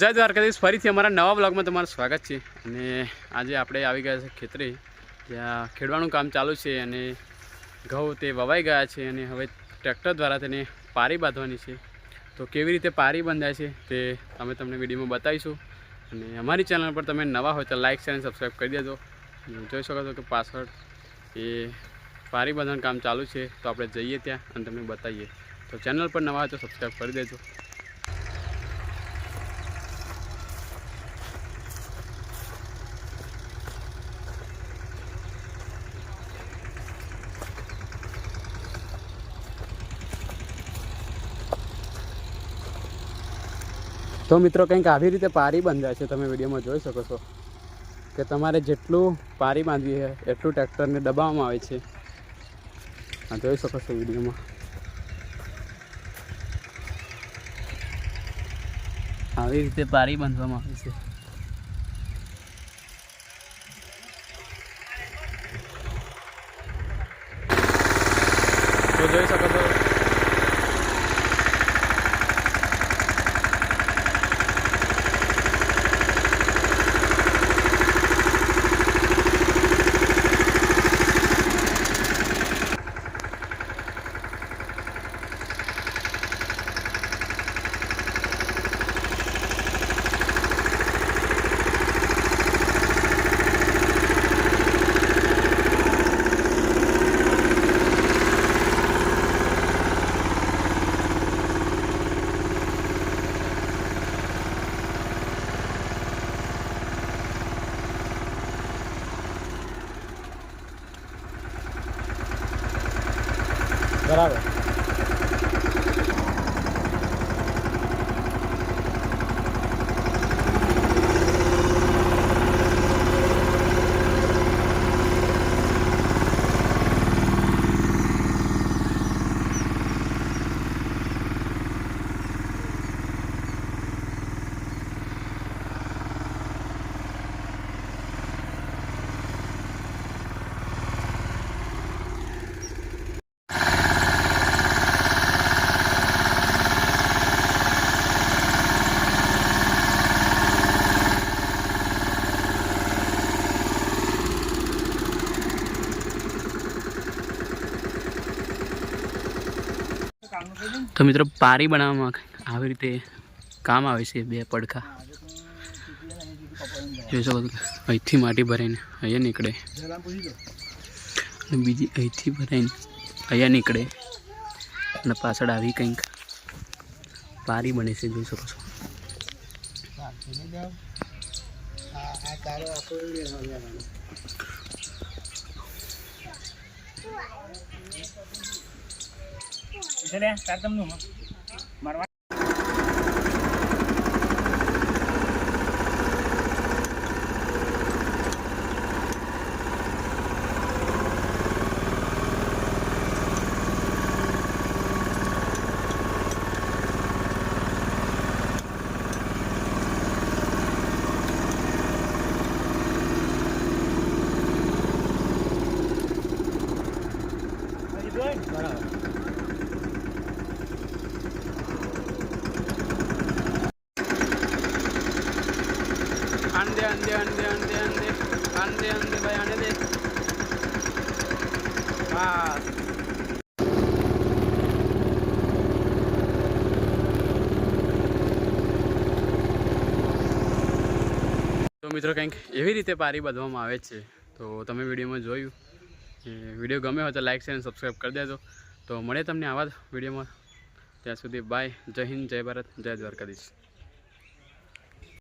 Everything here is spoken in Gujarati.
જય દ્વારકાધીશ. ફરીથી અમારા નવા બ્લોગમાં તમારું સ્વાગત છે. અને આજે આપણે આવી ગયા છે ખેતરે ત્યાં ખેડવાનું કામ ચાલુ છે અને ઘઉં તે વવાઈ ગયા છે અને હવે ટ્રેક્ટર દ્વારા તેને પારી બાંધવાની છે. તો કેવી રીતે પારી બંધાય છે તે અમે તમને વિડીયોમાં બતાવીશું. અને અમારી ચેનલ પર તમે નવા હોય તો લાઇક શેર અને સબસ્ક્રાઈબ કરી દેજો. જોઈ શકો છો કે પાછળ એ પારી બાંધવાનું કામ ચાલુ છે. તો આપણે જઈએ ત્યાં અને તમને બતાવીએ. તો ચેનલ પર નવા હોય તો સબસ્ક્રાઈબ કરી દેજો. તો મિત્રો કંઈક આવી રીતે પારી બંધાય છે. તમે વિડીયોમાં જોઈ શકો છો કે તમારે જેટલું પારી બાંધવી છે, એટલું ટ્રેક્ટરને દબાવવામાં આવે છે. આ જોઈ શકો છો વિડીયોમાં. આવી રીતે પારી બાંધવામાં આવે છે. તો જોઈ શકો છો બરાબર. તો મિત્રો પારી બનાવવામાં આવી રીતે કામ આવે છે બે પડખા. જોઈ શકો અહીંથી માટી ભરાઈને અહીંયા નીકળે. અને બીજી અહીંથી ભરાઈને અહીંયા નીકળે. અને પાછળ આવી કંઈક પારી બને છે, જોઈ શકો છો. સડ્યા તાર તમનું મારવા Right. અંડે અંડે અંડે અંડે અંડે અંડે અંડે ભાઈ અંડે દે તો મિત્રો કંઈક એવી રીતે પારી બાંધવામાં આવે છે, તો તમે વિડીયોમાં જોયું. કે વીડિયો ગમે હોય તો લાઇક શેર અને સબસ્ક્રાઈબ કરી દેજો. તો મળે તમને આવા જ વિડીયોમાં. ત્યાં સુધી બાય, જય હિન્દ, જય ભારત, જય દ્વારકાધીશ.